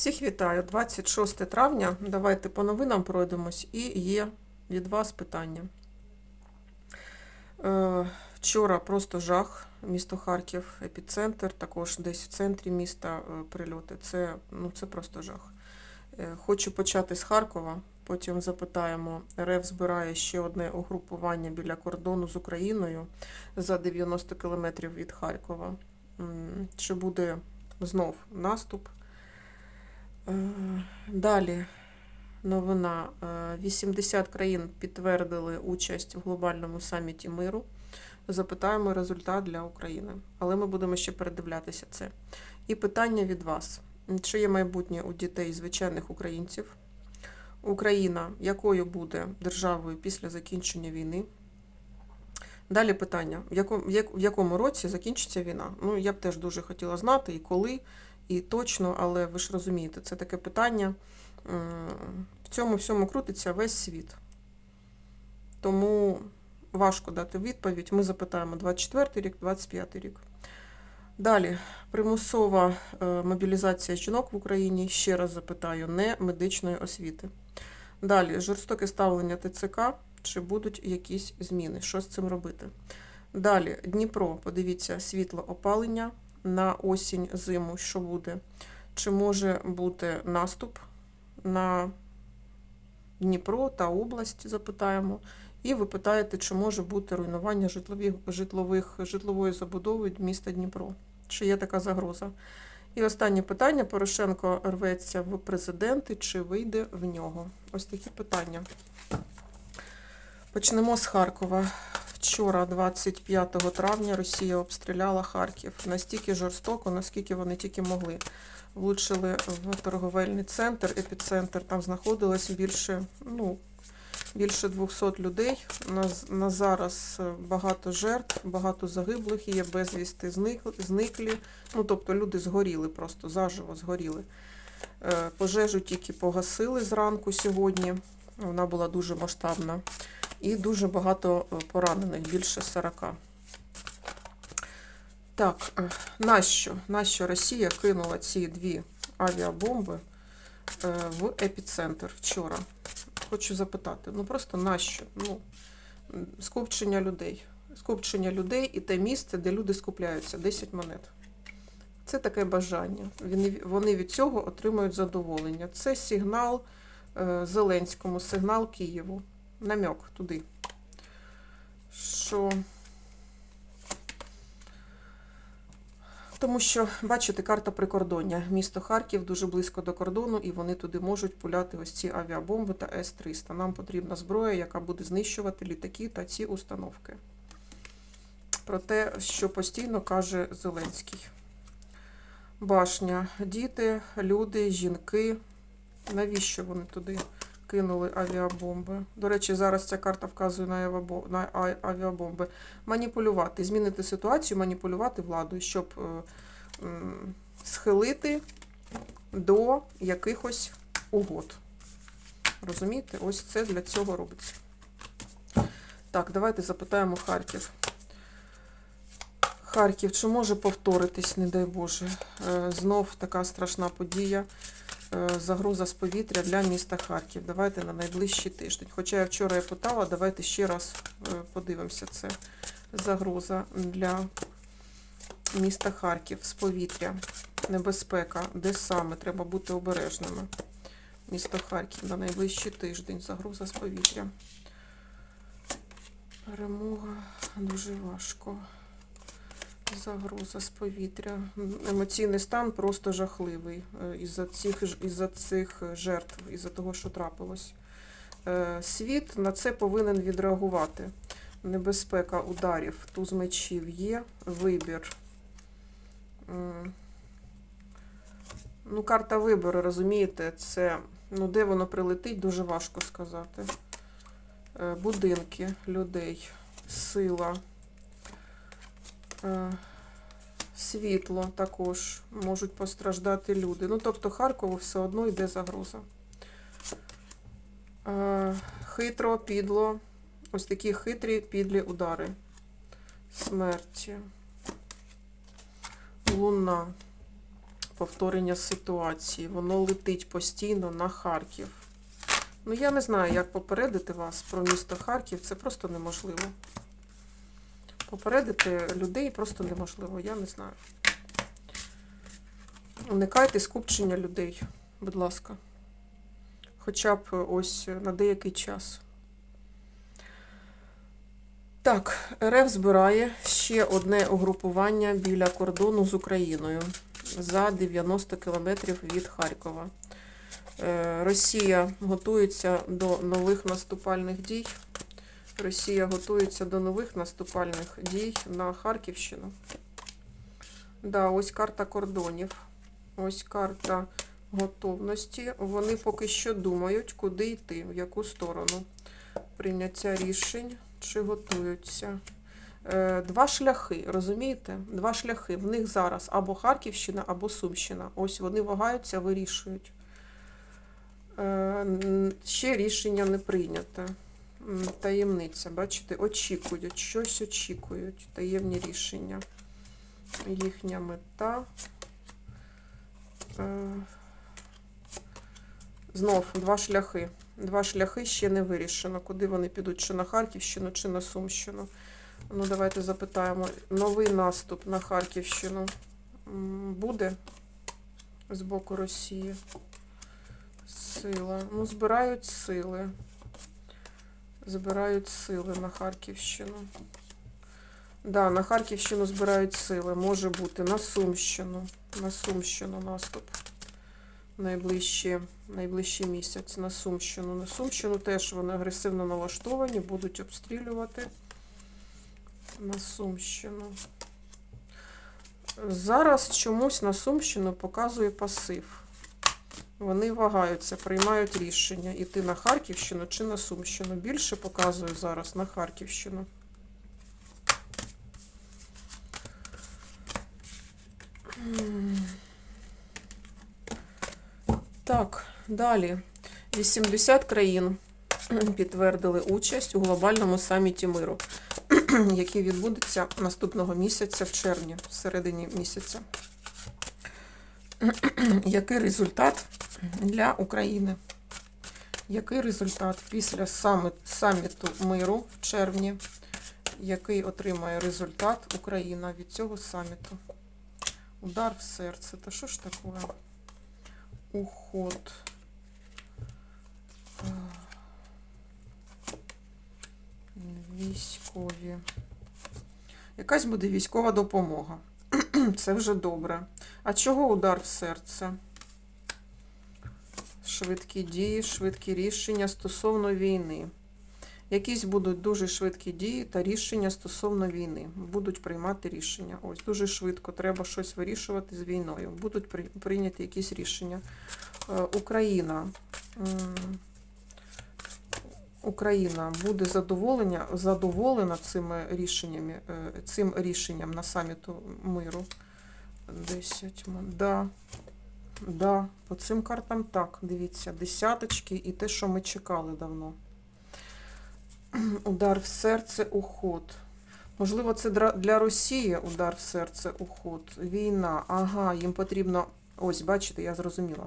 Всіх вітаю. 26 травня. Давайте по новинам пройдемось. І є від вас питання. Е, вчора просто жах. Місто Харків, епіцентр, також десь в центрі міста е, прильоти. Це, ну, це просто жах. Е, хочу почати з Харкова. Потім запитаємо, РФ збирає ще одне угрупування біля кордону з Україною за 90 кілометрів від Харкова. Чи буде знов наступ? Е, Далі новина. Е, 80 країн підтвердили участь в глобальному саміті миру. Запитаємо результат для України. Але ми будемо ще передивлятися це. І питання від вас: чи є майбутнє у дітей звичайних українців? Україна якою буде державою після закінчення війни? Далі питання: в якому році закінчиться війна? Ну, я б теж дуже хотіла знати і коли, і точно, але ви ж розумієте, це таке питання. В цьому всьому крутиться весь світ. Тому важко дати відповідь. Ми запитаємо 24 рік, 25 рік. Далі, примусова е, мобілізація жінок в Україні. Ще раз запитаю, не медичної освіти. Далі, жорстоке ставлення ТЦК. Чи будуть якісь зміни? Що з цим робити? Далі, Дніпро, подивіться, світло опалення на осінь, зиму, що буде? Чи може бути наступ на Дніпро та область, запитаємо. І ви питаєте, чи може бути руйнування житлових, житлових, житлової забудови міста Дніпро? Чи є така загроза? І останнє питання: Порошенко рветься в президенти, чи вийде в нього? Ось такі питання. Почнемо з Харкова. Вчора, 25 травня, Росія обстріляла Харків настільки жорстоко, наскільки вони тільки могли. Влучили в торговельний центр, епіцентр. Там знаходилось більше, ну, більше 200 людей. На, на зараз е, багато жертв, багато загиблих є, безвісти зник, зниклі. Ну, тобто люди згоріли, просто заживо згоріли. Е, Пожежу тільки погасили зранку сьогодні. Вона була дуже масштабна. І дуже багато е, поранених, більше 40. Так, е, нащо? Нащо Росія кинула ці дві авіабомби е, в епіцентр вчора? Хочу запитати. Ну просто нащо? Ну, скупчення людей. Скупчення людей і те місце, де люди скупляються, 10 монет. Це таке бажання. Вони, від цього отримують задоволення. Це сигнал Зеленському, сигнал Києву. Намек туди. Що. Тому що, бачите, карта прикордоння. Місто Харків дуже близько до кордону, і вони туди можуть пуляти ось ці авіабомби та С-300. Нам потрібна зброя, яка буде знищувати літаки та ці установки. Про те, що постійно каже Зеленський. Башня. Діти, люди, жінки. Навіщо вони туди кинули авіабомби? До речі, зараз ця карта вказує на авіабо- на авіабомби. Маніпулювати, змінити ситуацію, маніпулювати владою, щоб е, схилити до якихось угод. Розумієте? Ось це для цього робиться. Так, давайте запитаємо Харків. Харків, чи може повторитись, не дай Боже, Е, знов така страшна подія, загроза з повітря для міста Харків. Давайте на найближчий тиждень. Хоча я вчора і питала, давайте ще раз е, подивимося це. Загроза для міста Харків з повітря, небезпека, де саме треба бути обережними. Місто Харків на найближчий тиждень. Загроза з повітря. Перемога дуже важко. Загроза з повітря. Емоційний стан просто жахливий е, із-за цих, із-за цих жертв, із-за того, що трапилось. Е, Світ на це повинен відреагувати. Небезпека ударів, туз мечів є, вибір. Ну, карта вибору, розумієте, це ну, де воно прилетить, дуже важко сказати. Е, Будинки людей, сила. Е, Світло також можуть постраждати люди. Ну, тобто Харкову все одно йде загроза. Е, Хитро, підло. Ось такі хитрі підлі удари. Смерті. Луна. повторення ситуації. Воно летить постійно на Харків. Ну, я не знаю, як попередити вас про місто Харків. Це просто неможливо. Попередити людей просто неможливо, я не знаю. Уникайте скупчення людей, будь ласка. Хоча б ось на деякий час. Так, РФ збирає ще одне угрупування біля кордону з Україною за 90 кілометрів від Харкова. Е, Росія готується до нових наступальних дій. Росія готується до нових наступальних дій на Харківщину. Да, ось карта кордонів. Ось карта готовності. Вони поки що думають, куди йти, в яку сторону. Прийняття рішень чи готуються. Е, Два шляхи, розумієте? Два шляхи. В них зараз або Харківщина, або Сумщина. Ось вони вагаються, вирішують. Е, Ще рішення не прийнято. Таємниця, бачите, очікують, щось очікують. Таємні рішення. Їхня мета. Е, Знов два шляхи. Два шляхи ще не вирішено. Куди вони підуть, чи на Харківщину, чи на Сумщину. Ну, давайте запитаємо. Новий наступ на Харківщину буде з боку Росії. Сила. Ну, збирають сили. Збирають сили на Харківщину. Да, на Харківщину збирають сили. Може бути на Сумщину. На Сумщину наступ. Найближчі, найближчий місяць на Сумщину. На Сумщину теж вони агресивно налаштовані, будуть обстрілювати на Сумщину. Зараз чомусь на Сумщину показує пасив. Вони вагаються, приймають рішення іти на Харківщину чи на Сумщину. Більше показує зараз на Харківщину. Так, далі. 80 країн підтвердили участь у глобальному саміті миру, який відбудеться наступного місяця в червні, в середині місяця. Який результат для України? Який результат після саміту миру в червні? Який отримає результат Україна від цього саміту? Удар в серце. Та що ж таке? Уход. Військові. Якась буде військова допомога. Це вже добре. А чого удар в серце? Швидкі дії, швидкі рішення стосовно війни. Якісь будуть дуже швидкі дії та рішення стосовно війни. Будуть приймати рішення. Ось дуже швидко треба щось вирішувати з війною. Будуть при- прийняті якісь рішення. Е, Україна. Україна буде задоволення, задоволена цими рішеннями, е, цим рішенням на саміту миру. 10. м, Да. Да, по цим картам так, дивіться, десяточки і те, що ми чекали давно. Удар в серце, уход. Можливо, це для Росії удар в серце, уход. Війна. Ага, їм потрібно. Ось, бачите, я зрозуміла.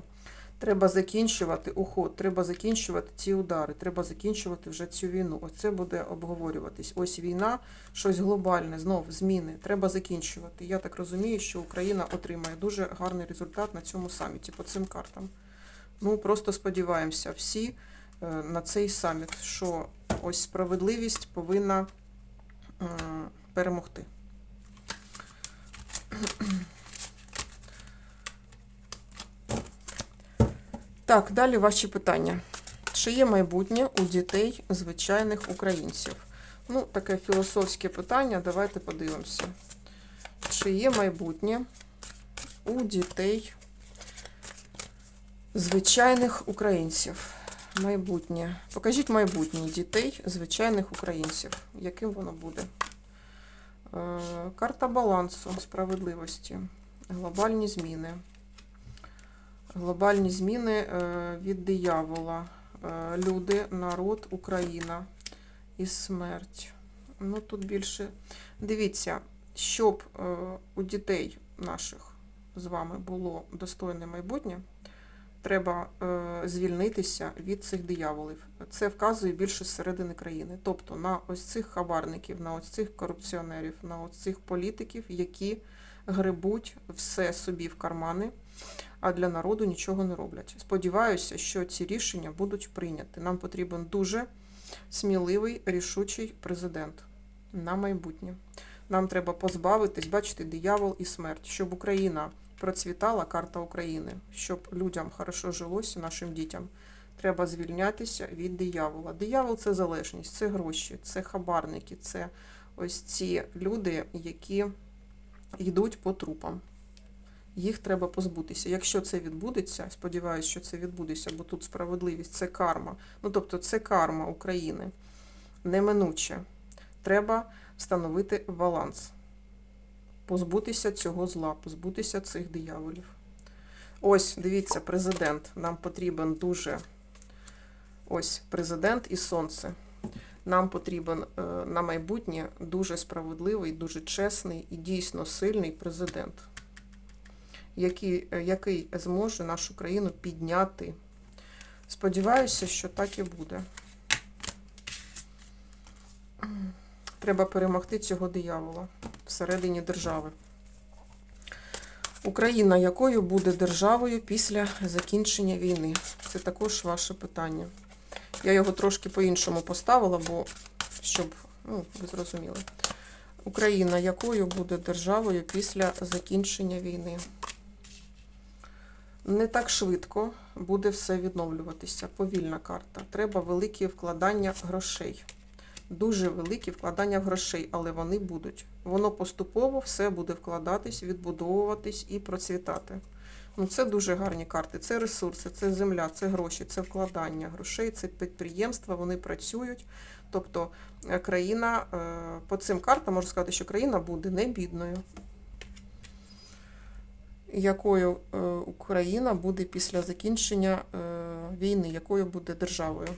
Треба закінчувати уход, треба закінчувати ці удари, треба закінчувати вже цю війну. Ось це буде обговорюватись. Ось війна, щось глобальне, знов зміни. Треба закінчувати. Я так розумію, що Україна отримає дуже гарний результат на цьому саміті по цим картам. Ну, просто сподіваємося всі е, на цей саміт, що ось справедливість повинна перемогти. Так, далі ваші питання. Чи є майбутнє у дітей звичайних українців? Ну, таке філософське питання, давайте подивимося. Чи є майбутнє у дітей звичайних українців? Майбутнє. Покажіть майбутнє дітей звичайних українців. Яким воно буде? Е, Карта балансу справедливості. Глобальні зміни. Глобальні зміни е, від диявола. Е, Люди, народ, Україна і смерть. Ну, тут більше. Дивіться, щоб е, у дітей наших з вами було достойне майбутнє, треба звільнитися від цих дияволів. Це вказує більше зсередини країни. Тобто на ось цих хабарників, на ось цих корупціонерів, на ось цих політиків, які грибуть все собі в кармани, а для народу нічого не роблять. Сподіваюся, що ці рішення будуть прийняті. Нам потрібен дуже сміливий, рішучий президент на майбутнє. Нам треба позбавитись, бачите, диявол і смерть, щоб Україна процвітала, карта України, щоб людям хорошо жилося, нашим дітям. Треба звільнятися від диявола. Диявол це залежність, це гроші, це хабарники, це ось ці люди, які йдуть по трупам. Їх треба позбутися. Якщо це відбудеться, сподіваюся, що це відбудеться, бо тут справедливість, це карма. Ну тобто, це карма України. Неминуче. Треба встановити баланс, позбутися цього зла, позбутися цих дияволів. Ось, дивіться, президент. Нам потрібен дуже ось президент і сонце. Нам потрібен е, на майбутнє дуже справедливий, дуже чесний і дійсно сильний президент, який, е, який зможе нашу країну підняти. Сподіваюся, що так і буде. Треба перемогти цього диявола всередині держави. Україна якою буде державою після закінчення війни? Це також ваше питання. Я його трошки по-іншому поставила, бо щоб, ну, ви зрозуміли. Україна якою буде державою після закінчення війни? Не так швидко буде все відновлюватися. Повільна карта. Треба великі вкладання грошей. Дуже великі вкладання грошей, але вони будуть. Воно поступово все буде вкладатись, відбудовуватись і процвітати. Ну, Це дуже гарні карти. Це ресурси, це земля, це гроші, це вкладання грошей, це підприємства, вони працюють. Тобто е, країна, е, по цим картам можу сказати, що країна буде не бідною. Якою е, Україна буде після закінчення війни, якою буде державою?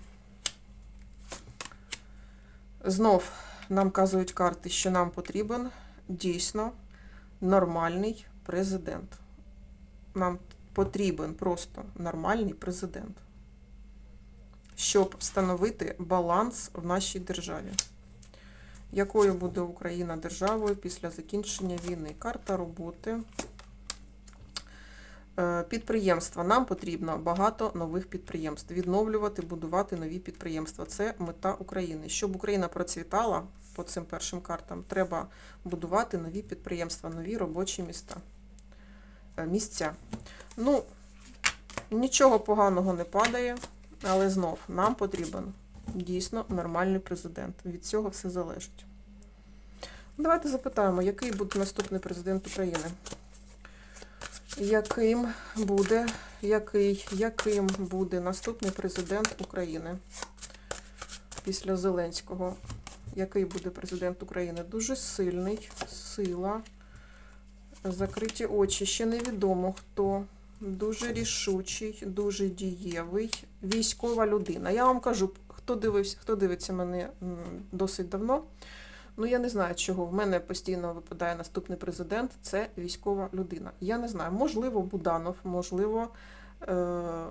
Знов нам казують карти, що нам потрібен дійсно нормальний президент. Нам потрібен просто нормальний президент, щоб встановити баланс в нашій державі. Якою буде Україна державою після закінчення війни? Карта роботи. Е, підприємства. Нам потрібно багато нових підприємств. Відновлювати, будувати нові підприємства. Це мета України. Щоб Україна процвітала по цим першим картам, треба будувати нові підприємства, нові робочі міста. Е, місця. Ну, нічого поганого не падає, але знов нам потрібен дійсно нормальний президент. Від цього все залежить. Давайте запитаємо, який буде наступний президент України яким буде, який, яким буде наступний президент України після Зеленського. Який буде президент України? Дуже сильний, сила, закриті очі. Ще невідомо хто. Дуже рішучий, дуже дієвий, військова людина. Я вам кажу, хто дивився, хто дивиться мене досить давно. Ну, я не знаю, чого. В мене постійно випадає наступний президент це військова людина. Я не знаю, можливо, Буданов, можливо, е-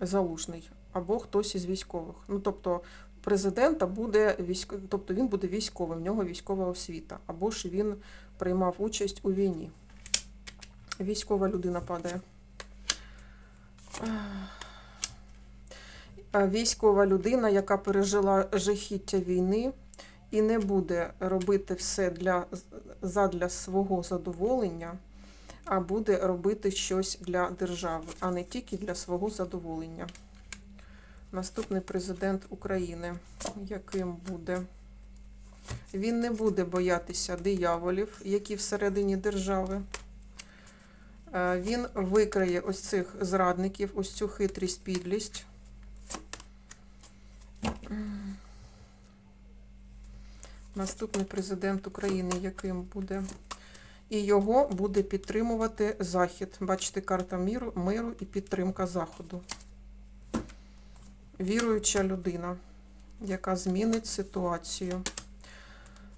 Залужний або хтось із військових. Ну, тобто, президента буде військ... тобто він буде військовим, в нього військова освіта, або ж він приймав участь у війні. Військова людина падає. Військова людина, яка пережила жахіття війни і не буде робити все для, задля свого задоволення, а буде робити щось для держави, а не тільки для свого задоволення. Наступний президент України, яким буде? Він не буде боятися дияволів, які всередині держави. Е, він викриє ось цих зрадників, ось цю хитрість, підлість. Наступний президент України, яким буде. І його буде підтримувати Захід. Бачите, карта миру, миру і підтримка Заходу. Віруюча людина, яка змінить ситуацію.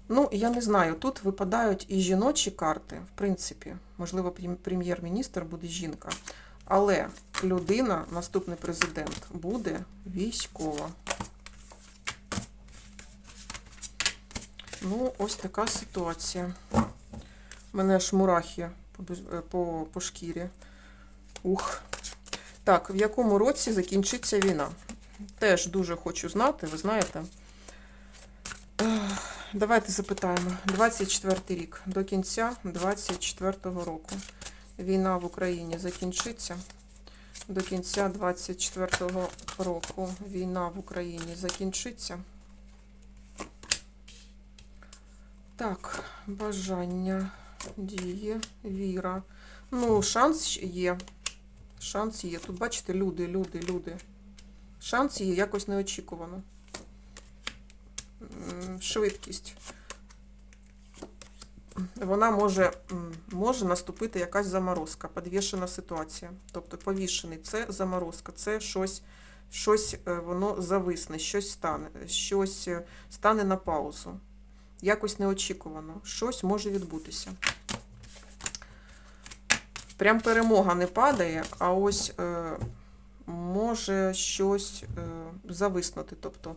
Ну, я не знаю, тут випадають і жіночі карти, в принципі. Можливо, прем'єр-міністр буде жінка. Але людина, наступний президент, буде військова. Ну, ось така ситуація. У Мене аж мурахи по, е, по, по шкірі. Ух. Так, в якому році закінчиться війна? Теж дуже хочу знати, ви знаєте. Давайте запитаємо. 24 рік. До кінця 24-го року. Війна в Україні закінчиться. До кінця 24-го року війна в Україні закінчиться. Так, бажання, дії, віра. Ну, шанс є. Шанс є. Тут, бачите, люди, люди, люди. Шанс є якось неочікувано. Швидкість. Вона може, може наступити якась заморозка, підвішена ситуація. Тобто повішений це заморозка, це щось, щось е, воно зависне, щось стане, щось е, стане на паузу. Якось неочікувано. Щось може відбутися. Прям перемога не падає, а ось е, може щось е, зависнути. Тобто,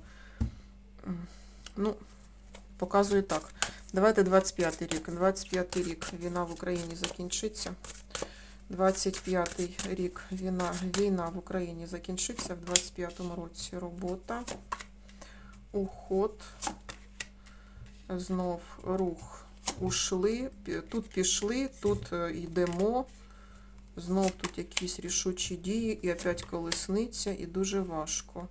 ну, показую так. Давайте 25 й рік. 25 й рік війна в Україні закінчиться. 25 й рік війна, війна в Україні закінчиться в 25 році. Робота, уход, знов рух. Ушли, тут пішли, тут е, йдемо. Знов тут якісь рішучі дії, і опять колесниця, і дуже важко.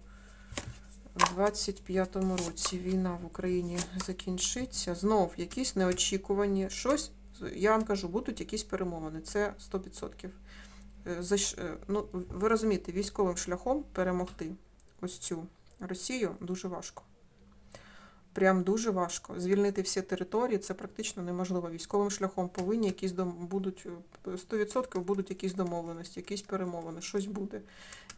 У 25-му році війна в Україні закінчиться. Знов якісь неочікувані. Щось, я вам кажу, будуть якісь перемовини. Це 100%. Е, е, ну, ви розумієте, військовим шляхом перемогти ось цю Росію дуже важко. Прям дуже важко. Звільнити всі території це практично неможливо. Військовим шляхом повинні якісь дом... будуть е, 100% будуть якісь домовленості, якісь перемовини, щось буде.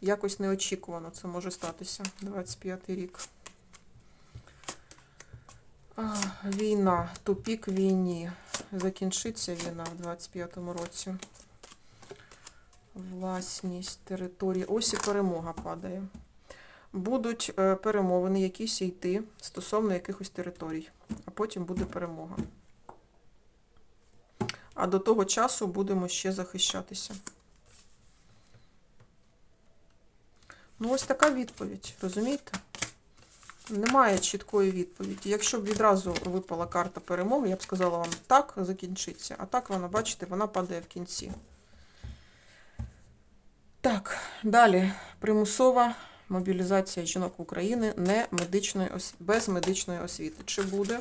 Якось неочікувано це може статися. 25-й рік. Війна, тупік війні. Закінчиться війна в 25-му році. Власність, території. Ось і перемога падає. Будуть е, перемовини якісь йти стосовно якихось територій, а потім буде перемога. А до того часу будемо ще захищатися. Ну, ось така відповідь, розумієте? Немає чіткої відповіді. Якщо б відразу випала карта перемоги, я б сказала вам так, закінчиться. А так вона, бачите, вона падає в кінці. Так, далі. Примусова мобілізація жінок України не медичної без медичної освіти. Чи буде?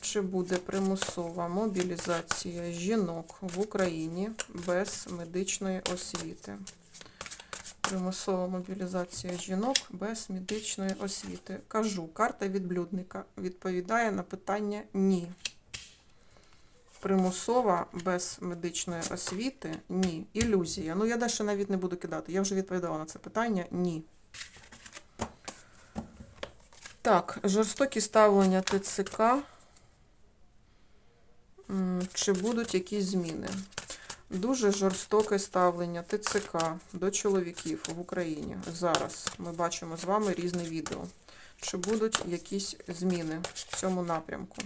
Чи буде примусова мобілізація жінок в Україні без медичної освіти? Примусова мобілізація жінок без медичної освіти. Кажу, карта відблюдника відповідає на питання ні. Примусова без медичної освіти ні. Ілюзія. Ну, я далі навіть не буду кидати. Я вже відповідала на це питання ні. Так, жорстокі ставлення ТЦК. Чи будуть якісь зміни? Дуже жорстоке ставлення ТЦК до чоловіків в Україні. Зараз ми бачимо з вами різне відео. Чи будуть якісь зміни в цьому напрямку?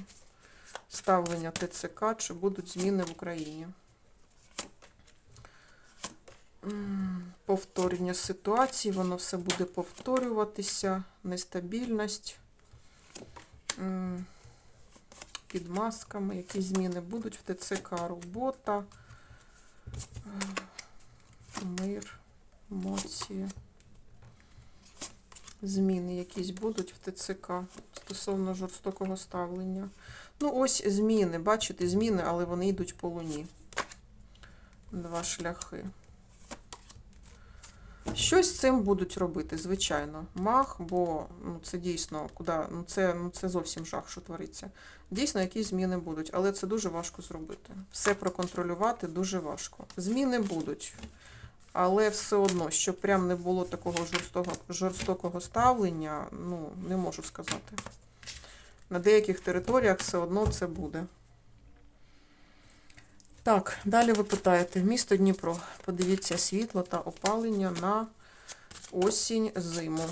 Ставлення ТЦК, чи будуть зміни в Україні? Повторення ситуації, воно все буде повторюватися. Нестабільність. Під масками, якісь зміни будуть в ТЦК, робота. Мир, емоції. Зміни якісь будуть в ТЦК стосовно жорстокого ставлення. Ну, ось зміни. Бачите, зміни, але вони йдуть по луні. Два шляхи. Щось з цим будуть робити, звичайно. Мах, бо ну, це дійсно, куди, ну, це, ну, це зовсім жах, що твориться. Дійсно, якісь зміни будуть, але це дуже важко зробити. Все проконтролювати дуже важко. Зміни будуть, але все одно, щоб прям не було такого жорстокого, жорстокого ставлення, ну, не можу сказати. На деяких територіях все одно це буде. Так, далі ви питаєте, місто Дніпро. Подивіться світло та опалення на осінь зиму.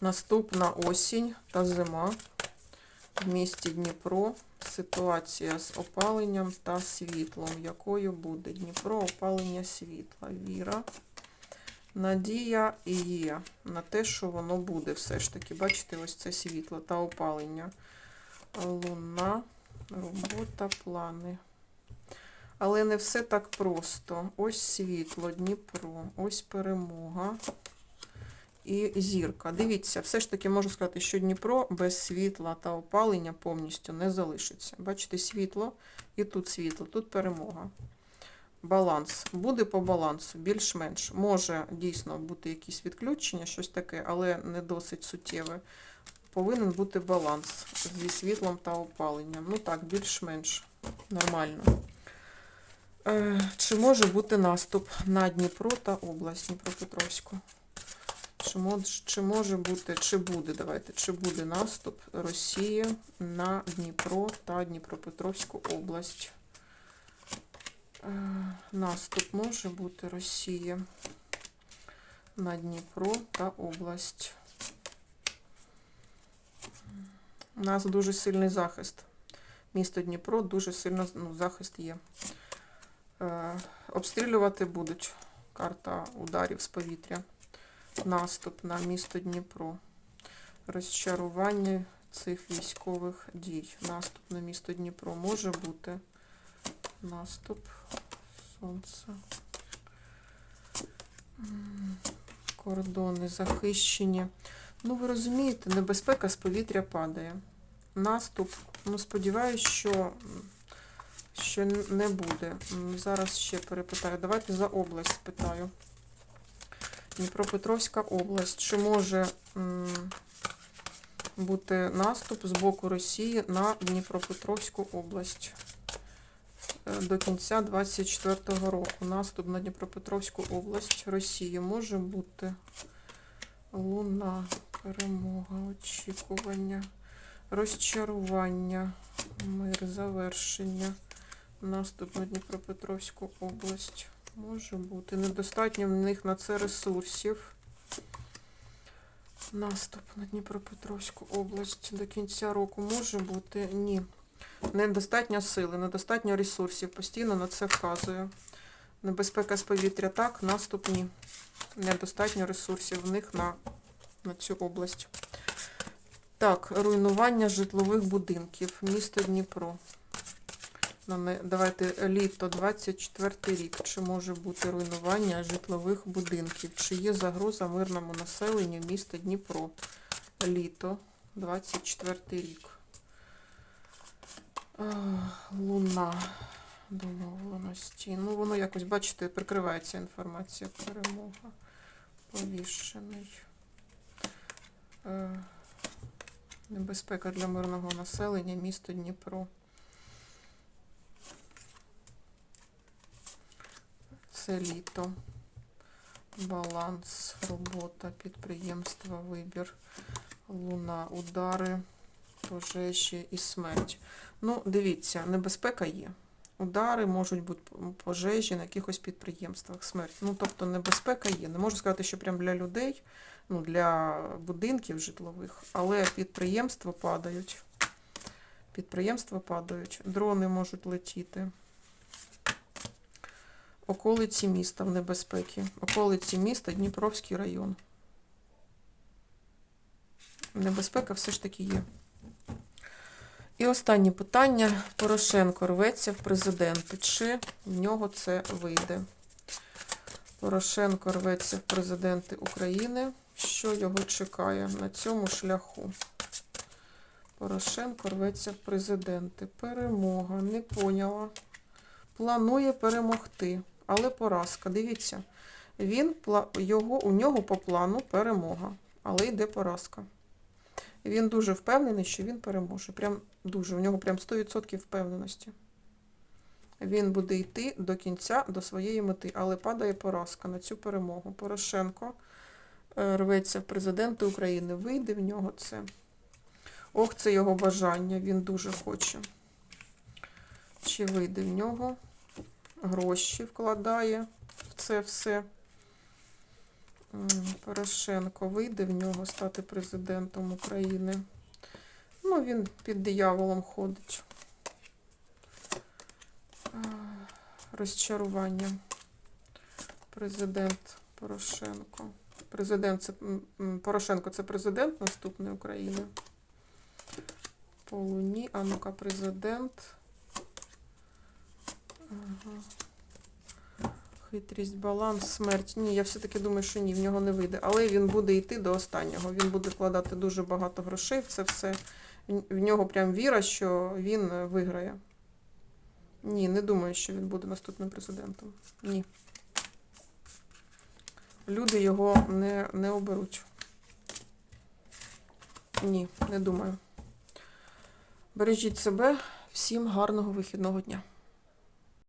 Наступна осінь та зима в місті Дніпро. Ситуація з опаленням та світлом. Якою буде Дніпро опалення світла? Віра. Надія і є на те, що воно буде все ж таки. Бачите, ось це світло та опалення. Луна, робота, плани. Але не все так просто. Ось світло, Дніпро, ось перемога і зірка. Дивіться, все ж таки можу сказати, що Дніпро без світла та опалення повністю не залишиться. Бачите, світло і тут світло, тут перемога. Баланс. Буде по балансу, більш-менш. Може дійсно бути якісь відключення, щось таке, але не досить суттєве. Повинен бути баланс зі світлом та опаленням. Ну так, більш-менш нормально. Е, Чи може бути наступ на Дніпро та область Дніпропетровську? Чи може, чи може бути, чи буде, давайте, чи буде наступ Росії на Дніпро та Дніпропетровську область? Е, Наступ може бути Росії на Дніпро та область. У нас дуже сильний захист. Місто Дніпро дуже сильно ну, захист є. Е, обстрілювати будуть карта ударів з повітря. Наступ на місто Дніпро. Розчарування цих військових дій. Наступ на місто Дніпро може бути. Наступ сонце. Кордони захищені. Ну, ви розумієте, небезпека з повітря падає. Наступ, ну, сподіваюся, що, що не буде. Зараз ще перепитаю. Давайте за область спитаю. Дніпропетровська область. Чи може бути наступ з боку Росії на Дніпропетровську область? Е, До кінця 24-го року наступ на Дніпропетровську область Росії може бути луна, перемога, очікування, розчарування, мир, завершення. Наступ на Дніпропетровську область може бути. Недостатньо в них на це ресурсів. Наступ на Дніпропетровську область до кінця року може бути? Ні. Недостатньо сили, недостатньо ресурсів. Постійно на це вказую. Небезпека з повітря так, наступ ні. Недостатньо ресурсів в них на, на цю область. Так, руйнування житлових будинків. Місто Дніпро. Давайте літо 24 рік. Чи може бути руйнування житлових будинків? Чи є загроза мирному населенню міста Дніпро? Літо 24 рік. Луна. Домовленості. Ну, воно якось, бачите, прикривається інформація. Перемога. Повішений. Е, Небезпека для мирного населення, місто Дніпро. Це літо. Баланс, робота, підприємства, вибір, луна, удари, пожежі і смерть. Ну, дивіться, небезпека є. Удари можуть бути пожежі на якихось підприємствах, смерть. Ну, тобто небезпека є. Не можу сказати, що прям для людей, ну, для будинків житлових, але підприємства падають. Підприємства падають, дрони можуть летіти. Околиці міста в небезпекі. Околиці міста Дніпровський район. Небезпека все ж таки є. І останнє питання. Порошенко рветься в президенти. Чи в нього це вийде? Порошенко рветься в президенти України. Що його чекає на цьому шляху? Порошенко рветься в президенти. Перемога. Не поняла. Планує перемогти. Але поразка. Дивіться, він, його, у нього по плану перемога. Але йде поразка. Він дуже впевнений, що він переможе. Прям дуже. У нього прям 100% впевненості. Він буде йти до кінця, до своєї мети, але падає поразка на цю перемогу. Порошенко рветься в президенти України. Вийде в нього це. Ох, це його бажання, він дуже хоче. Чи вийде в нього? Гроші вкладає в це все. Порошенко вийде в нього стати президентом України. Ну, він під дияволом ходить. Розчарування. Президент Порошенко. Президент це Порошенко це президент наступної України. По Луні. А ну-ка, президент. Ага. Хитрість, баланс, смерть. Ні, я все-таки думаю, що ні, в нього не вийде. Але він буде йти до останнього. Він буде вкладати дуже багато грошей в це все. В- В нього прям віра, що він е, виграє. Ні, не думаю, що він буде наступним президентом. Ні. Люди його не, не оберуть. Ні, не думаю. Бережіть себе. Всім гарного вихідного дня.